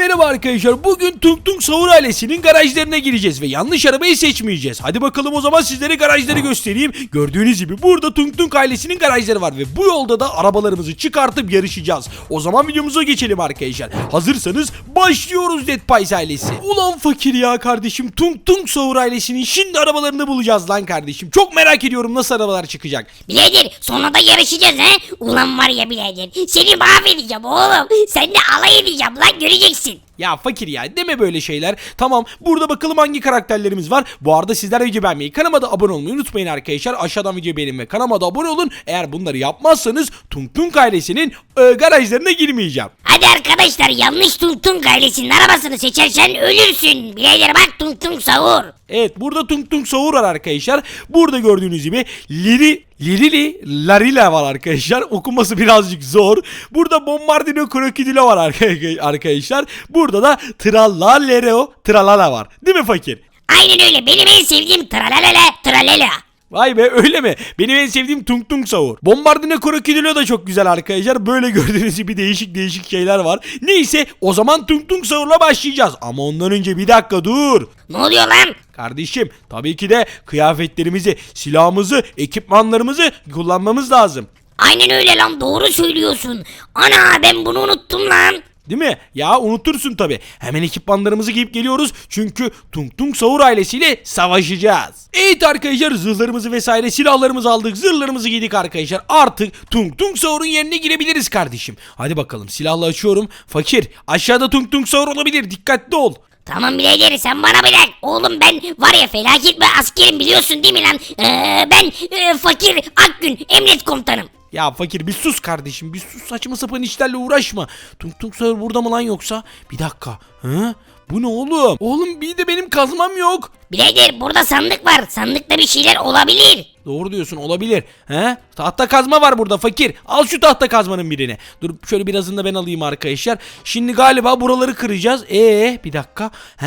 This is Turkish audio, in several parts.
Merhaba arkadaşlar. Bugün Tung Tung Savur ailesinin garajlarına gireceğiz ve yanlış arabayı seçmeyeceğiz. Hadi bakalım o zaman sizlere garajları göstereyim. Gördüğünüz gibi burada Tung Tung ailesinin garajları var ve bu yolda da arabalarımızı çıkartıp yarışacağız. O zaman videomuza geçelim arkadaşlar. Hazırsanız başlıyoruz Dead Pies ailesi. Ulan fakir ya kardeşim. Tung Tung Savur ailesinin şimdi arabalarını bulacağız lan kardeşim. Çok merak ediyorum nasıl arabalar çıkacak. Birader sonra da yarışacağız he. Ulan var ya birader seni mahvedeceğim oğlum. Sen de alay edeceğim lan göreceksin. Watch it. Ya fakir ya deme böyle şeyler. Tamam burada bakalım hangi karakterlerimiz var. Bu arada sizler video beğenmeyi, kanalıma da abone olmayı unutmayın arkadaşlar. Aşağıdan video beğenin ve kanalıma da abone olun. Eğer bunları yapmazsanız Tung Tung ailesinin e, garajlarına girmeyeceğim. Hadi arkadaşlar yanlış Tung Tung ailesinin arabasını seçersen ölürsün. Birader bak Tung Tung savur. Evet burada Tung Tung Savur var arkadaşlar. Burada gördüğünüz gibi Liri Lirili Larila var arkadaşlar. Okunması birazcık zor. Burada Bombardino Krokodilo var arka- arkadaşlar. Burada da Tralalero Tralala var. Değil mi fakir? Aynen öyle benim en sevdiğim tralalala tralela. Vay be öyle mi? Benim en sevdiğim Tung Tung Savur. Bombardino Krokodilo da çok güzel arkadaşlar. Böyle gördüğünüz gibi değişik değişik şeyler var. Neyse o zaman Tung Tung Savur'la başlayacağız. Ama ondan önce bir dakika dur. Ne oluyor lan? Kardeşim tabii ki de kıyafetlerimizi, silahımızı, ekipmanlarımızı kullanmamız lazım. Aynen öyle lan doğru söylüyorsun. Ana ben bunu unuttum lan. Değil mi? Ya unutursun tabi. Hemen ekipmanlarımızı giyip geliyoruz. Çünkü Tung Tung Savur ailesiyle savaşacağız. Evet arkadaşlar zırhlarımızı vesaire silahlarımızı aldık. Zırhlarımızı giydik arkadaşlar. Artık Tung Tung Savur'un yerine girebiliriz kardeşim. Hadi bakalım silahla açıyorum. Fakir aşağıda Tung Tung Savur olabilir. Dikkatli ol. Tamam birader sen bana bırak. Oğlum ben var ya felaket bir askerim biliyorsun değil mi lan? Ee, ben e, fakir Akgün emret komutanım. Ya fakir bir sus kardeşim bir sus saçma sapan işlerle uğraşma. Tung Tung Savur burada mı lan yoksa? Bir dakika. Hı? Bu ne oğlum? Oğlum bir de benim kazmam yok. Birader burada sandık var. Sandıkta bir şeyler olabilir. Doğru diyorsun olabilir. He? Tahta kazma var burada fakir. Al şu tahta kazmanın birini. Dur şöyle birazını da ben alayım arkadaşlar. Şimdi galiba buraları kıracağız. Ee bir dakika. He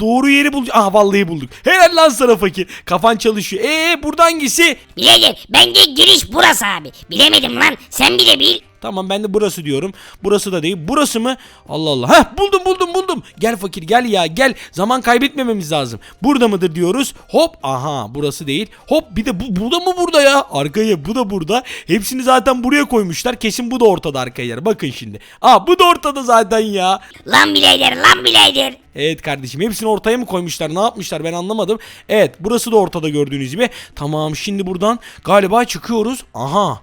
doğru yeri bulduk. Ah vallahi bulduk. Helal lan sana fakir. Kafan çalışıyor. Ee burada hangisi? Birader bence giriş burası abi. Bilemedim lan sen bile bil. Tamam ben de burası diyorum. Burası da değil. Burası mı? Allah Allah. Heh buldum buldum buldum. Gel fakir gel ya gel. Zaman kaybetmememiz lazım. Burada mıdır diyoruz. Hop aha burası değil. Hop bir de bu burada mı burada ya? Arkaya bu da burada. Hepsini zaten buraya koymuşlar. Kesin bu da ortada arkadaşlar. Bakın şimdi. Aa bu da ortada zaten ya. Lan birader lan birader. Evet kardeşim hepsini ortaya mı koymuşlar ne yapmışlar ben anlamadım. Evet burası da ortada gördüğünüz gibi. Tamam şimdi buradan galiba çıkıyoruz. Aha.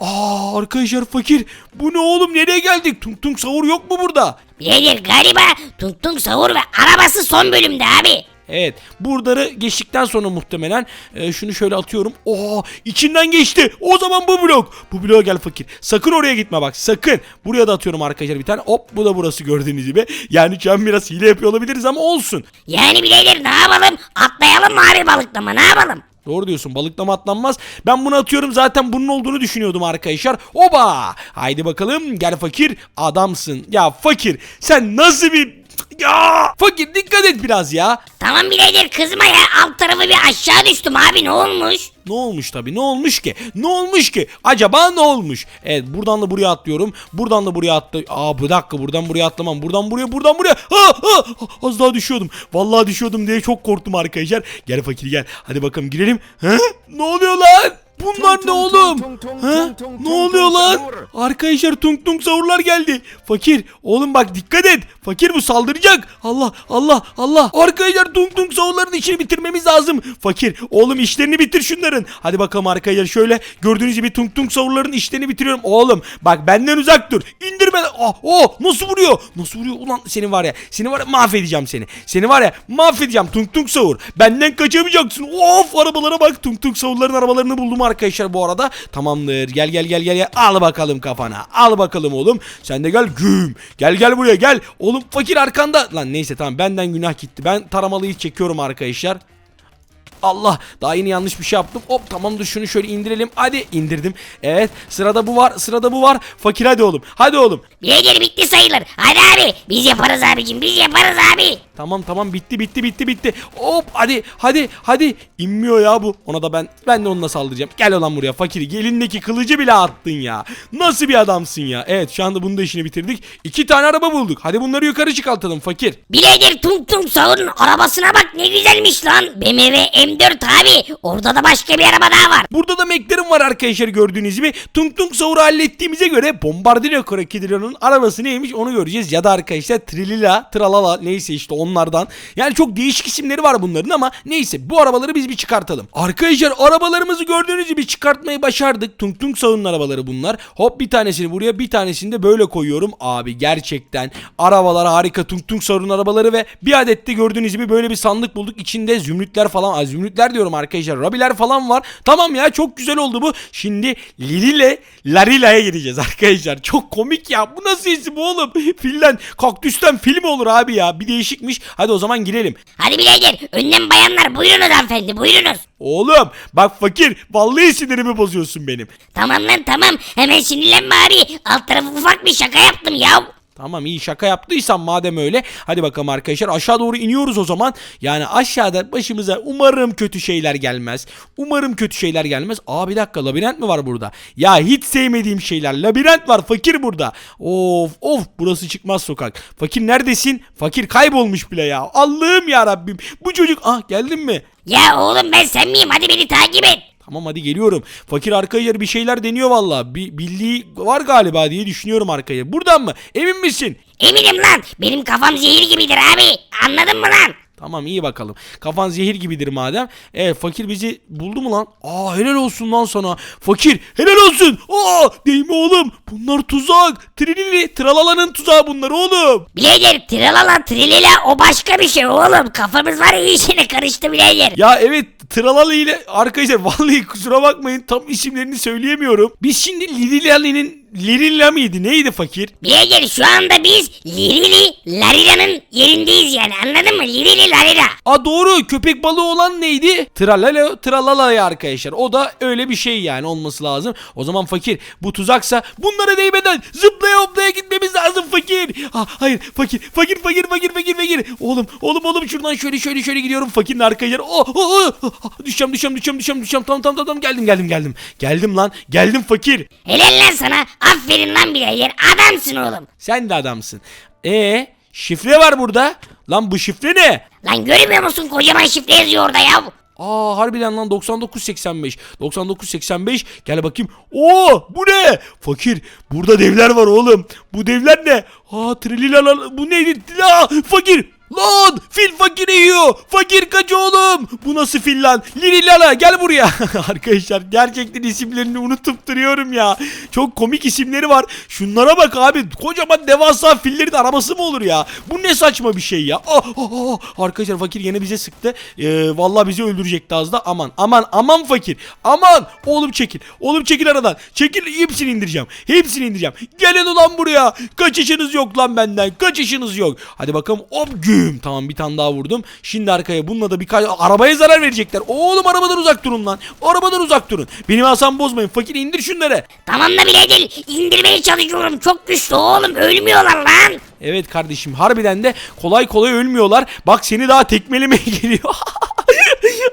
Aa arkadaşlar fakir. Bu ne oğlum nereye geldik? Tung tung savur yok mu burada? Birader galiba Tung Tung Savur ve arabası son bölümde abi. Evet buraları geçtikten sonra muhtemelen e, şunu şöyle atıyorum. Oo içinden geçti. O zaman bu blok. Bu bloğa gel fakir. Sakın oraya gitme bak sakın. Buraya da atıyorum arkadaşlar bir tane. Hop bu da burası gördüğünüz gibi. Yani şu an biraz hile yapıyor olabiliriz ama olsun. Yani birader ne yapalım? Atlayalım mı abi balıklama ne yapalım? Doğru diyorsun balıklama atlanmaz. Ben bunu atıyorum zaten bunun olduğunu düşünüyordum arkadaşlar. Oba! Haydi bakalım gel fakir adamsın. Ya fakir sen nasıl bir... Ya fakir dikkat et biraz ya. Tamam birader kızma ya alt tarafı bir aşağı düştüm abi ne olmuş? Ne olmuş tabi ne olmuş ki? Ne olmuş ki? Acaba ne olmuş? Evet buradan da buraya atlıyorum. Buradan da buraya attı. Aa bir dakika buradan buraya atlamam. Buradan buraya buradan buraya. Ha, ha, az daha düşüyordum. Vallahi düşüyordum diye çok korktum arkadaşlar. Gel fakir gel. Hadi bakalım girelim. Ha? Ne oluyor lan? Bunlar ne oğlum? Ha? Ne oluyor lan? Arkadaşlar tung tung savurlar geldi. Fakir oğlum bak dikkat et. Fakir bu saldıracak. Allah Allah Allah. Arkadaşlar tung tung savurların işini bitirmemiz lazım. Fakir oğlum işlerini bitir şunların. Hadi bakalım arkadaşlar şöyle gördüğünüz gibi tung tung savurların işlerini bitiriyorum. Oğlum bak benden uzak dur. İndirme. Ah, oh, nasıl vuruyor? Nasıl vuruyor? Ulan seni var ya. Seni var ya mahvedeceğim seni. Seni var ya mahvedeceğim tung tung savur. Benden kaçamayacaksın. Of arabalara bak. Tung tung savurların arabalarını buldum arkadaşlar bu arada. Tamamdır. Gel gel gel gel. Al bakalım kafana. Al bakalım oğlum. Sen de gel güm. Gel gel buraya gel. Oğlum fakir arkanda. Lan neyse tamam benden günah gitti. Ben taramalıyı çekiyorum arkadaşlar. Allah daha yeni yanlış bir şey yaptım. Hop tamamdır şunu şöyle indirelim. Hadi indirdim. Evet sırada bu var sırada bu var. Fakir hadi oğlum hadi oğlum. Birader bitti sayılır. Hadi abi biz yaparız abicim biz yaparız abi. Tamam tamam bitti bitti bitti bitti. Hop hadi hadi hadi. İnmiyor ya bu. Ona da ben ben de onunla saldıracağım. Gel olan buraya fakiri. Gelindeki kılıcı bile attın ya. Nasıl bir adamsın ya. Evet şu anda bunun da işini bitirdik. İki tane araba bulduk. Hadi bunları yukarı çıkartalım fakir. Birader Tung Tung Sağır'ın arabasına bak ne güzelmiş lan. BMW M4 abi. Orada da başka bir araba daha var. Burada da McLaren var arkadaşlar gördüğünüz gibi. Tung Tung Saur'u hallettiğimize göre Bombardino Crocodilo'nun arabası neymiş onu göreceğiz. Ya da arkadaşlar Trilila, Tralala neyse işte onlardan. Yani çok değişik isimleri var bunların ama neyse bu arabaları biz bir çıkartalım. Arkadaşlar arabalarımızı gördüğünüz gibi çıkartmayı başardık. Tung Tung Saur'un arabaları bunlar. Hop bir tanesini buraya bir tanesini de böyle koyuyorum. Abi gerçekten arabalar harika Tung Tung Saur'un arabaları ve bir adet de gördüğünüz gibi böyle bir sandık bulduk. İçinde zümrütler falan, Aa, zümrütler diyorum arkadaşlar. Rabiler falan var. Tamam ya çok güzel oldu bu. Şimdi Lilile Larila'ya gideceğiz arkadaşlar. Çok komik ya. Bu nasıl isim oğlum? Filden, kaktüsten film olur abi ya. Bir değişikmiş. Hadi o zaman girelim. Hadi birader önden bayanlar buyurunuz hanımefendi buyurunuz. Oğlum bak fakir vallahi sinirimi bozuyorsun benim. Tamam lan tamam hemen sinirlenme abi. Alt tarafı ufak bir şaka yaptım ya. Tamam iyi şaka yaptıysan madem öyle. Hadi bakalım arkadaşlar aşağı doğru iniyoruz o zaman. Yani aşağıda başımıza umarım kötü şeyler gelmez. Umarım kötü şeyler gelmez. Aa bir dakika labirent mi var burada? Ya hiç sevmediğim şeyler. Labirent var fakir burada. Of of burası çıkmaz sokak. Fakir neredesin? Fakir kaybolmuş bile ya. Allah'ım ya Rabbim. Bu çocuk ah geldin mi? Ya oğlum ben sen miyim hadi beni takip et. Tamam hadi geliyorum. Fakir arkaya bir şeyler deniyor valla. Bir bildiği var galiba diye düşünüyorum arkaya. Buradan mı? Emin misin? Eminim lan benim kafam zehir gibidir abi. Anladın mı lan? Tamam iyi bakalım. Kafan zehir gibidir madem. Evet fakir bizi buldu mu lan? Aa helal olsun lan sana. Fakir helal olsun. Aa değil mi oğlum? Bunlar tuzak. Trilili tralala'nın tuzağı bunlar oğlum. Birader tralala trilila o başka bir şey oğlum. Kafamız var ya işine karıştı birader. Ya evet Tralala ile arkadaşlar vallahi kusura bakmayın tam isimlerini söyleyemiyorum. Biz şimdi Lililali'nin Lirilla mıydı neydi fakir? Birader şu anda biz Lirili Larila'nın yerindeyiz yani anladın mı? Lirili Larila. Aa doğru köpek balığı olan neydi? Tralala Tralala'ya arkadaşlar. O da öyle bir şey yani olması lazım. O zaman fakir bu tuzaksa bunlara değmeden zıplaya hoplaya gitmemiz lazım fakir. Ah, hayır fakir fakir fakir fakir fakir fakir. Oğlum oğlum oğlum şuradan şöyle şöyle şöyle gidiyorum fakirin arkadaşlar. Oh, oh, oh, oh. Düşeceğim düşeceğim düşeceğim düşeceğim düşeceğim. Tamam tamam tamam geldim geldim geldim. Geldim lan geldim fakir. Helal lan sana. Aferin lan birader. Adamsın oğlum. Sen de adamsın. E şifre var burada. Lan bu şifre ne? Lan görmüyor musun kocaman şifre yazıyor orada ya. Aa harbiden lan 9985. 9985 gel bakayım. Oo bu ne? Fakir burada devler var oğlum. Bu devler ne? Aa trilila bu neydi? Aa, fakir Lan fil fakiri yiyor. Fakir kaç oğlum. Bu nasıl fil lan? Lililala gel buraya. Arkadaşlar gerçekten isimlerini unutup duruyorum ya. Çok komik isimleri var. Şunlara bak abi. Kocaman devasa fillerin arabası mı olur ya? Bu ne saçma bir şey ya. Oh, oh, oh. Arkadaşlar fakir yine bize sıktı. Ee, vallahi bizi öldürecekti az da. Aman aman aman fakir. Aman oğlum çekil. Oğlum çekil aradan. Çekil hepsini indireceğim. Hepsini indireceğim. Gelin ulan buraya. Kaçışınız yok lan benden. Kaçışınız yok. Hadi bakalım hop güm. Tamam bir tane daha vurdum. Şimdi arkaya bununla da birkaç arabaya zarar verecekler. Oğlum arabadan uzak durun lan. Arabadan uzak durun. Benim asam bozmayın. Fakir indir şunları. Tamam da birader indirmeye çalışıyorum. Çok güçlü oğlum ölmüyorlar lan. Evet kardeşim harbiden de kolay kolay ölmüyorlar. Bak seni daha tekmelemeye geliyor.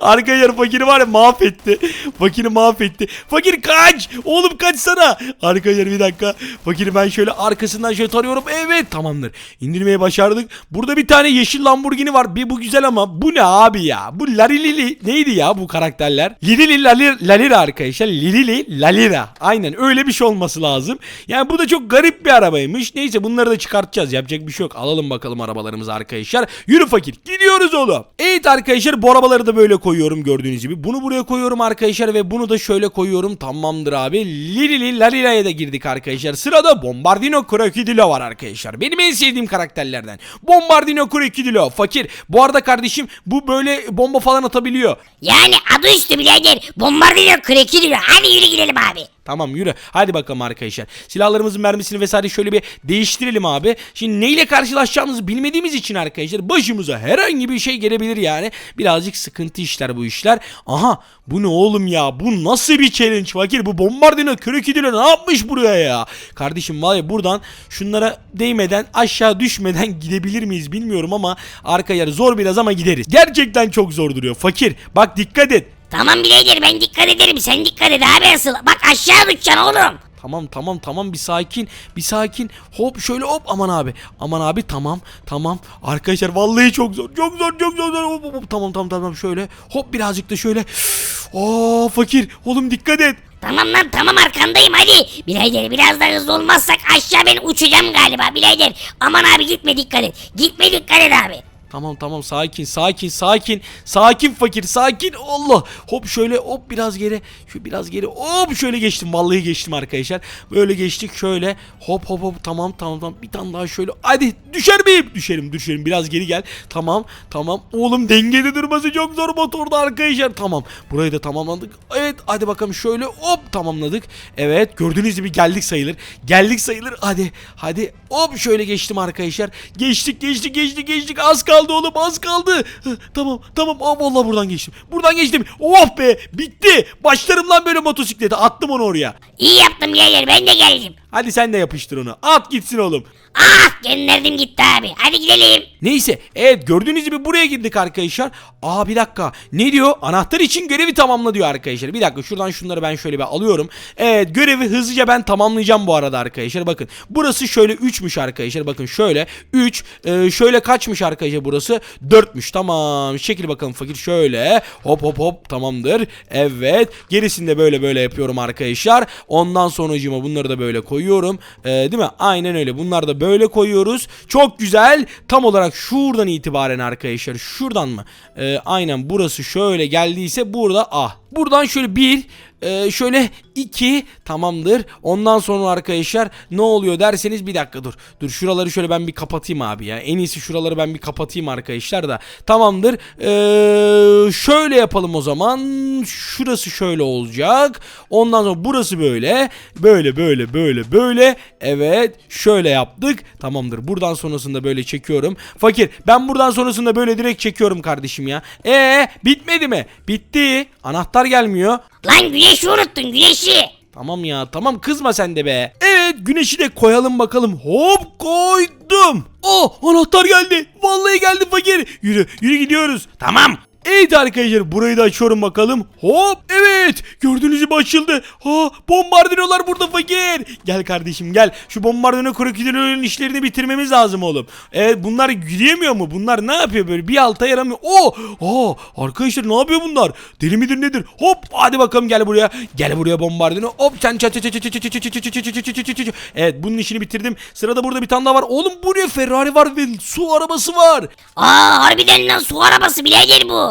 Arkadaşlar fakiri var ya mahvetti. Fakiri mahvetti. Fakir kaç. Oğlum kaçsana. Arkadaşlar bir dakika. Fakiri ben şöyle arkasından şöyle tarıyorum. Evet tamamdır. İndirmeyi başardık. Burada bir tane yeşil Lamborghini var. Bir bu güzel ama bu ne abi ya? Bu Larilili neydi ya bu karakterler? Lirili Lalir, Lalira arkadaşlar. Lirili Lalira. Aynen öyle bir şey olması lazım. Yani bu da çok garip bir arabaymış. Neyse bunları da çıkartacağız. Yapacak bir şey yok. Alalım bakalım arabalarımızı arkadaşlar. Yürü fakir. Gidiyoruz oğlum. Evet arkadaşlar bu arabaları da böyle koyuyorum gördüğünüz gibi. Bunu buraya koyuyorum arkadaşlar ve bunu da şöyle koyuyorum. Tamamdır abi. Lirili Larira'ya da girdik arkadaşlar. Sırada Bombardino Crocodilo var arkadaşlar. Benim en sevdiğim karakterlerden. Bombardino Crocodilo. Fakir. Bu arada kardeşim bu böyle bomba falan atabiliyor. Yani adı üstü birader. Bombardino krekiliyor. Hadi yürü gidelim abi. Tamam yürü. Hadi bakalım arkadaşlar. Silahlarımızın mermisini vesaire şöyle bir değiştirelim abi. Şimdi neyle karşılaşacağımızı bilmediğimiz için arkadaşlar başımıza herhangi bir şey gelebilir yani. Birazcık sıkıntı işler bu işler. Aha bu ne oğlum ya? Bu nasıl bir challenge fakir? Bu bombardino kürek ne yapmış buraya ya? Kardeşim var buradan şunlara değmeden aşağı düşmeden gidebilir miyiz bilmiyorum ama arkaya zor biraz ama gideriz. Gerçekten çok zor duruyor fakir. Bak dikkat et. Tamam birader ben dikkat ederim sen dikkat et abi asıl. Bak aşağı düşeceksin oğlum. Tamam tamam tamam bir sakin bir sakin hop şöyle hop aman abi aman abi tamam tamam arkadaşlar vallahi çok zor çok zor çok zor, zor. Hop, hop, hop. tamam tamam tamam şöyle hop birazcık da şöyle Aa fakir oğlum dikkat et Tamam lan tamam arkandayım hadi. Birader biraz daha hızlı olmazsak aşağı ben uçacağım galiba birader. Aman abi gitme dikkat et. Gitme dikkat et abi. Tamam tamam sakin sakin sakin. Sakin fakir sakin. Allah. Hop şöyle hop biraz geri. Şu biraz geri. Hop şöyle geçtim. Vallahi geçtim arkadaşlar. Böyle geçtik şöyle. Hop hop hop. Tamam tamam tamam. Bir tane daha şöyle. Hadi düşer miyim? Düşerim düşerim. Biraz geri gel. Tamam tamam. Oğlum dengede durması çok zor motorda arkadaşlar. Tamam. Burayı da tamamladık. Evet hadi bakalım şöyle. Hop tamamladık. Evet gördüğünüz gibi geldik sayılır. Geldik sayılır. Hadi hadi. Hop şöyle geçtim arkadaşlar. Geçtik geçtik geçtik geçtik. Az kaldı oğlum az kaldı. Tamam tamam. Aa, vallahi buradan geçtim. Buradan geçtim. Oh be bitti. Başlarım lan böyle motosiklete. Attım onu oraya. İyi yaptım birader ben de geldim. Hadi sen de yapıştır onu at gitsin oğlum Ah gönderdim gitti abi. Hadi gidelim. Neyse evet gördüğünüz gibi buraya girdik arkadaşlar. Aa bir dakika ne diyor? Anahtar için görevi tamamla diyor arkadaşlar. Bir dakika şuradan şunları ben şöyle bir alıyorum. Evet görevi hızlıca ben tamamlayacağım bu arada arkadaşlar. Bakın burası şöyle 3'müş arkadaşlar. Bakın şöyle 3 e, şöyle kaçmış arkadaşlar burası? 4'müş tamam. Şekil bakalım fakir şöyle hop hop hop tamamdır. Evet gerisini de böyle böyle yapıyorum arkadaşlar. Ondan sonracığıma bunları da böyle koyuyorum. E, değil mi? Aynen öyle. Bunlar da böyle koyuyoruz. Çok güzel. Tam olarak şuradan itibaren arkadaşlar. Şuradan mı? Ee, aynen burası şöyle geldiyse burada ah. Buradan şöyle bir e, şöyle iki tamamdır. Ondan sonra arkadaşlar ne oluyor derseniz bir dakika dur. Dur şuraları şöyle ben bir kapatayım abi ya. En iyisi şuraları ben bir kapatayım arkadaşlar da. Tamamdır. Ee, şöyle yapalım o zaman. Şurası şöyle olacak. Ondan sonra burası böyle. Böyle böyle böyle böyle. Evet şöyle yaptık. Tamamdır. Buradan sonrasında böyle çekiyorum. Fakir ben buradan sonrasında böyle direkt çekiyorum kardeşim ya. E bitmedi mi? Bitti. Anahtar gelmiyor. Lan güneşi unuttun güneşi. Tamam ya tamam kızma sen de be. Evet güneşi de koyalım bakalım. Hop koydum. Oh anahtar geldi. Vallahi geldi fakir. Yürü yürü gidiyoruz. Tamam. Evet arkadaşlar burayı da açıyorum bakalım. Hop evet gördüğünüz gibi açıldı. Ha bombardinolar burada fakir. Gel kardeşim gel. Şu bombardino krokodilörün işlerini bitirmemiz lazım oğlum. Evet bunlar gidemiyor mu? Bunlar ne yapıyor böyle? Bir alta yaramıyor. Oh! Oh! Arkadaşlar ne yapıyor bunlar? Deli midir nedir? Hop hadi bakalım gel buraya. Gel buraya bombardino. Hop sen çat çat çat çat çat çat çat çat çat çat. Evet bunun işini bitirdim. Sırada burada bir tane daha var. Oğlum buraya Ferrari var ve su arabası var. Aa harbiden lan su arabası birader bu.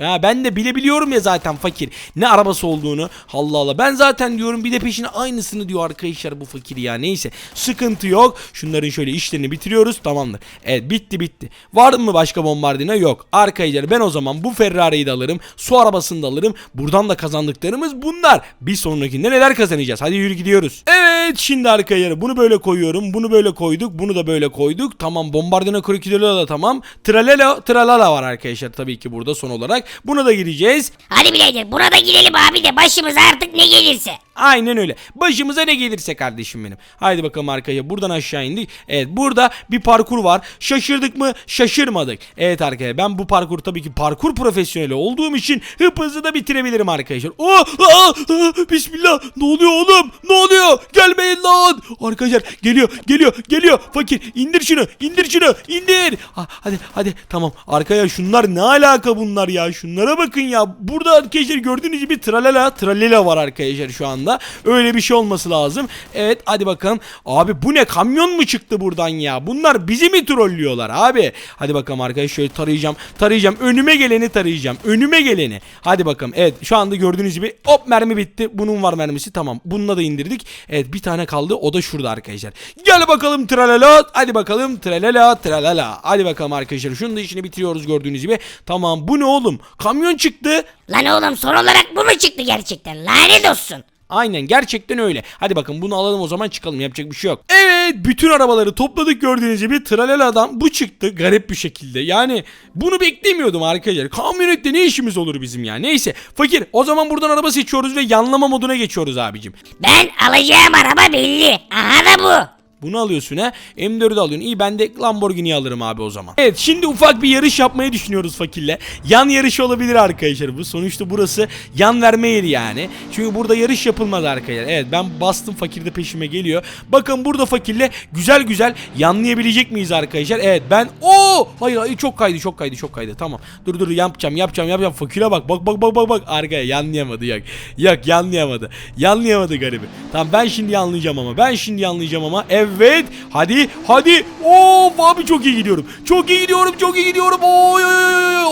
Ya ben de bilebiliyorum ya zaten fakir. Ne arabası olduğunu. Allah Allah. Ben zaten diyorum bir de peşine aynısını diyor arkadaşlar bu fakir ya. Neyse. Sıkıntı yok. Şunların şöyle işlerini bitiriyoruz. Tamamdır. Evet bitti bitti. Var mı başka bombardina? Yok. Arkadaşlar ben o zaman bu Ferrari'yi de alırım. Su arabasını da alırım. Buradan da kazandıklarımız bunlar. Bir sonrakinde neler kazanacağız? Hadi yürü gidiyoruz. Evet şimdi arkadaşlar bunu böyle koyuyorum. Bunu böyle koyduk. Bunu da böyle koyduk. Tamam bombardina krokodilo da tamam. Tralala tralala var arkadaşlar tabii ki burada son olarak. Buna da gireceğiz. Hadi birader buna da girelim abi de başımıza artık ne gelirse. Aynen öyle. Başımıza ne gelirse kardeşim benim. Haydi bakalım arkaya. Buradan aşağı indik. Evet burada bir parkur var. Şaşırdık mı? Şaşırmadık. Evet arkaya ben bu parkur tabii ki parkur profesyoneli olduğum için hıp hızlı da bitirebilirim arkadaşlar. Oh, ah, ah, bismillah. Ne oluyor oğlum? Ne oluyor? Gelmeyin lan. Arkadaşlar geliyor geliyor geliyor. Fakir indir şunu indir şunu indir. Ah, hadi hadi tamam. Arkaya şunlar ne alaka bunlar ya? Şunlara bakın ya. Burada arkadaşlar gördüğünüz gibi tralala tralala var arkadaşlar şu anda. Öyle bir şey olması lazım. Evet hadi bakalım. Abi bu ne kamyon mu çıktı buradan ya? Bunlar bizi mi trollüyorlar abi? Hadi bakalım arkadaşlar şöyle tarayacağım. Tarayacağım. Önüme geleni tarayacağım. Önüme geleni. Hadi bakalım. Evet şu anda gördüğünüz gibi hop mermi bitti. Bunun var mermisi tamam. Bununla da indirdik. Evet bir tane kaldı. O da şurada arkadaşlar. Gel bakalım tralala. Hadi bakalım tralala tralala. Hadi bakalım arkadaşlar. Şunun da işini bitiriyoruz gördüğünüz gibi. Tamam bu ne oğlum? Kamyon çıktı. Lan oğlum son olarak bu mu çıktı gerçekten lanet olsun. Aynen gerçekten öyle. Hadi bakın bunu alalım o zaman çıkalım yapacak bir şey yok. Evet bütün arabaları topladık gördüğünüz gibi tralaladan bu çıktı garip bir şekilde. Yani bunu beklemiyordum arkadaşlar. Kamyonette ne işimiz olur bizim ya. Neyse fakir o zaman buradan araba seçiyoruz ve yanlama moduna geçiyoruz abicim. Ben alacağım araba belli. Aha da bu. Bunu alıyorsun ha. M4'ü alıyorsun. İyi ben de Lamborghini alırım abi o zaman. Evet şimdi ufak bir yarış yapmayı düşünüyoruz fakirle. Yan yarışı olabilir arkadaşlar bu. Sonuçta burası yan verme yeri yani. Çünkü burada yarış yapılmaz arkadaşlar. Evet ben bastım fakir de peşime geliyor. Bakın burada fakirle güzel güzel yanlayabilecek miyiz arkadaşlar? Evet ben o hayır hayır çok kaydı çok kaydı çok kaydı. Tamam. Dur dur yapacağım yapacağım yapacağım. Fakire bak bak bak bak bak bak. Arkaya yanlayamadı yok. Yok yanlayamadı. Yanlayamadı garibi. Tamam ben şimdi yanlayacağım ama. Ben şimdi yanlayacağım ama. Evet. Hadi hadi. Of abi çok iyi gidiyorum. Çok iyi gidiyorum. Çok iyi gidiyorum. Oy.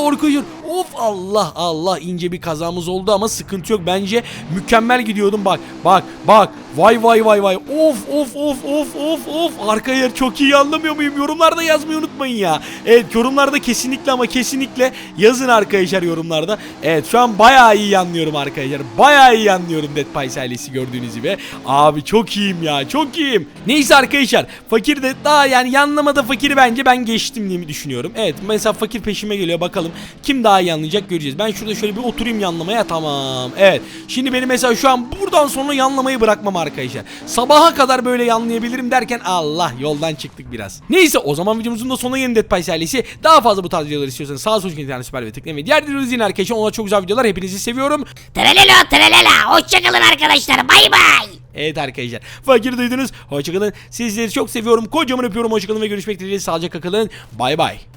Arkadaşlar. Of Allah Allah ince bir kazamız oldu ama sıkıntı yok. Bence mükemmel gidiyordum bak. Bak bak. Vay vay vay vay. Of of of of of of. Arkadaşlar çok iyi anlamıyor muyum? Yorumlarda yazmayı unutmayın ya. Evet yorumlarda kesinlikle ama kesinlikle yazın arkadaşlar yorumlarda. Evet şu an bayağı iyi anlıyorum arkadaşlar. Bayağı iyi anlıyorum Dead Pies ailesi gördüğünüz gibi. Abi çok iyiyim ya. Çok iyiyim. Neyse arkadaşlar. Fakir de daha yani yanlamada fakiri bence ben geçtim diye mi düşünüyorum. Evet mesela fakir peşime geliyor bakalım. Kim daha iyi anlayacak göreceğiz. Ben şurada şöyle bir oturayım yanlamaya tamam. Evet. Şimdi benim mesela şu an buradan sonra yanlamayı bırakmam arkadaşlar. Sabaha kadar böyle yanlayabilirim derken Allah yoldan çıktık biraz. Neyse o zaman videomuzun da sonuna gelin Dead Pies ailesi. Daha fazla bu tarz videolar istiyorsanız sağ sol internet süper ve tıklayın ve diğer videoları izleyin arkadaşlar. Onlar çok güzel videolar. Hepinizi seviyorum. Tralala tralala. Hoşçakalın arkadaşlar. Bay bay. Evet arkadaşlar. Fakir duydunuz. Hoşçakalın. Sizleri çok seviyorum. Kocaman öpüyorum. Hoşçakalın ve görüşmek dileğiyle. Sağlıcakla kalın. Bay bay.